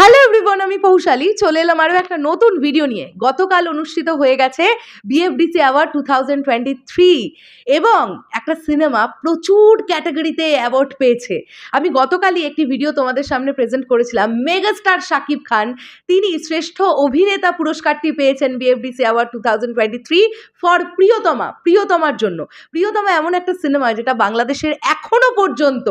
Hello everyone আমি পৌশালী চলে এলাম আরও একটা নতুন ভিডিও নিয়ে। গতকাল অনুষ্ঠিত হয়ে গেছে BFDC award two thousand twenty three এবং একটা সিনেমা প্রচুর ক্যাটাগরিতে অ্যাওয়ার্ড পেয়েছে। আমি গতকালই একটি ভিডিও তোমাদের সামনে প্রেজেন্ট করেছিলাম। মেগাস্টার শাকিব খান তিনি শ্রেষ্ঠ অভিনেতা পুরস্কারটি পেয়েছেন BFDC award two thousand twenty three for Priyotoma, প্রিয়তমার জন্য। প্রিয়তমা এমন একটা সিনেমা যেটা বাংলাদেশের এখনও পর্যন্ত,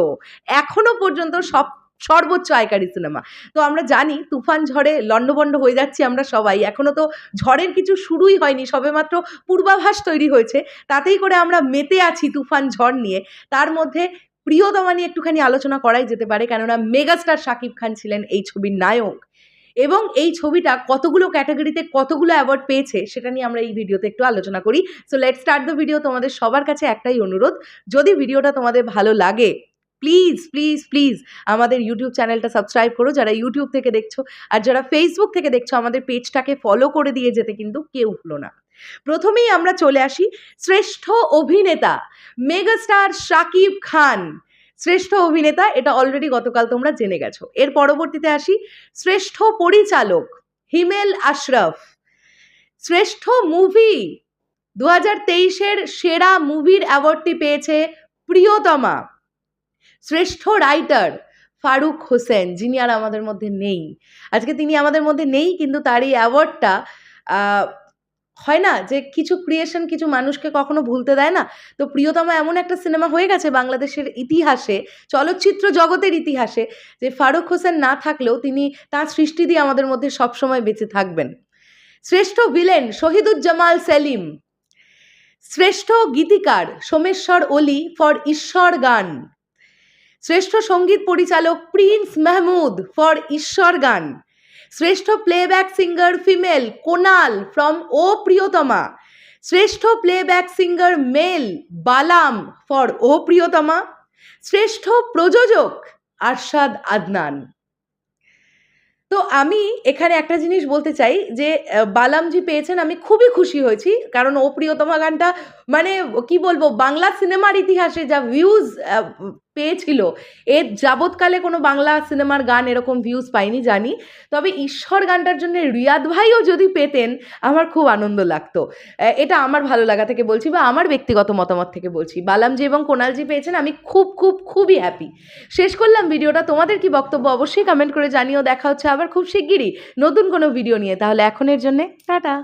এখনও পর্যন্ত সব সর্বোচ্চ আয়কারী সিনেমা। তো আমরা জানি তুফান ঝড়ে লণ্ডভণ্ড হয়ে যাচ্ছি আমরা সবাই। এখনও তো ঝড়ের কিছু শুরুই হয়নি, সবেমাত্র পূর্বাভাস তৈরি হয়েছে। তাতেই করে আমরা মেতে আছি তুফান ঝড় নিয়ে। তার মধ্যে প্রিয়তমা নিয়ে একটুখানি আলোচনা করাই যেতে পারে, কেননা মেগাস্টার শাকিব খান ছিলেন এই ছবির নায়ক। এবং এই ছবিটা কতগুলো ক্যাটাগরিতে কতগুলো অ্যাওয়ার্ড পেয়েছে সেটা নিয়ে আমরা এই ভিডিওতে একটু আলোচনা করি। So let start the video তোমাদের সবার কাছে একটাই অনুরোধ, যদি ভিডিওটা তোমাদের ভালো লাগে প্লিজ প্লিজ প্লিজ আমাদের ইউটিউব চ্যানেলটা সাবস্ক্রাইব করো। যারা ইউটিউব থেকে দেখছ আর যারা ফেসবুক থেকে দেখছ, আমাদের পেজটাকে ফলো করে দিয়ে যেতে কিন্তু কেউ হলো না। প্রথমেই আমরা চলে আসি শ্রেষ্ঠ অভিনেতা মেগাস্টার শাকিব খান শ্রেষ্ঠ অভিনেতা, এটা অলরেডি গতকাল তোমরা জেনে গেছো। এর পরবর্তীতে আসি শ্রেষ্ঠ পরিচালক, হিমেল আশরাফ। শ্রেষ্ঠ মুভি দু হাজার তেইশের সেরা মুভির অ্যাওয়ার্ডটি পেয়েছে প্রিয়তমা। শ্রেষ্ঠ রাইটার ফারুক হোসেন, যিনি আর আমাদের মধ্যে নেই। আজকে তিনি আমাদের মধ্যে নেই, কিন্তু তার এই অ্যাওয়ার্ডটা হয় না যে কিছু ক্রিয়েশন কিছু মানুষকে কখনো ভুলতে দেয় না। তো প্রিয়তমা, এমন একটা সিনেমা হয়ে গেছে বাংলাদেশের ইতিহাসে, চলচ্চিত্র জগতের ইতিহাসে, যে ফারুক হোসেন না থাকলেও তিনি তার সৃষ্টি দিয়ে আমাদের মধ্যে সবসময় বেঁচে থাকবেন। শ্রেষ্ঠ ভিলেন শহীদুজ্জামাল সেলিম। শ্রেষ্ঠ গীতিকার সোমেশ্বর অলি ফর ঈশ্বর গান। শ্রেষ্ঠ সংগীত পরিচালক প্রিন্স মাহমুদ ফর ঈশ্বর গান। শ্রেষ্ঠ playback singer female Konal from ও প্রিয়তমা। শ্রেষ্ঠ playback singer male Balam for ও প্রিয়তমা। শ্রেষ্ঠ প্রযোজক আরশাদ আদনান। তো আমি এখানে একটা জিনিস বলতে চাই যে বালামজি পেয়েছেন, আমি খুবই খুশি হয়েছি। কারণ ও প্রিয়তমা গানটা মানে কি বলব, বাংলা সিনেমার ইতিহাসে যা ভিউজ পেয়েছিল। এর যাবৎকালে কোনো বাংলা সিনেমার গান এরকম ভিউজ পাইনি, জানি। তবে ঈশ্বর গানটার জন্য রিয়াদ ভাইও যদি পেতেন, আমার খুব আনন্দ লাগতো। এটা আমার ভালো লাগা থেকে বলছি বা আমার ব্যক্তিগত মতামত থেকে বলছি। বালামজি এবং কোনালজি পেয়েছেন, আমি খুব খুব, খুবই হ্যাপি শেষ করলাম ভিডিওটা। তোমাদের কি বক্তব্য অবশ্যই কমেন্ট করে জানিও। দেখা হচ্ছে আবার খুব শিগগিরই নতুন কোনো ভিডিও নিয়ে। তাহলে এখনের জন্যে টাটা।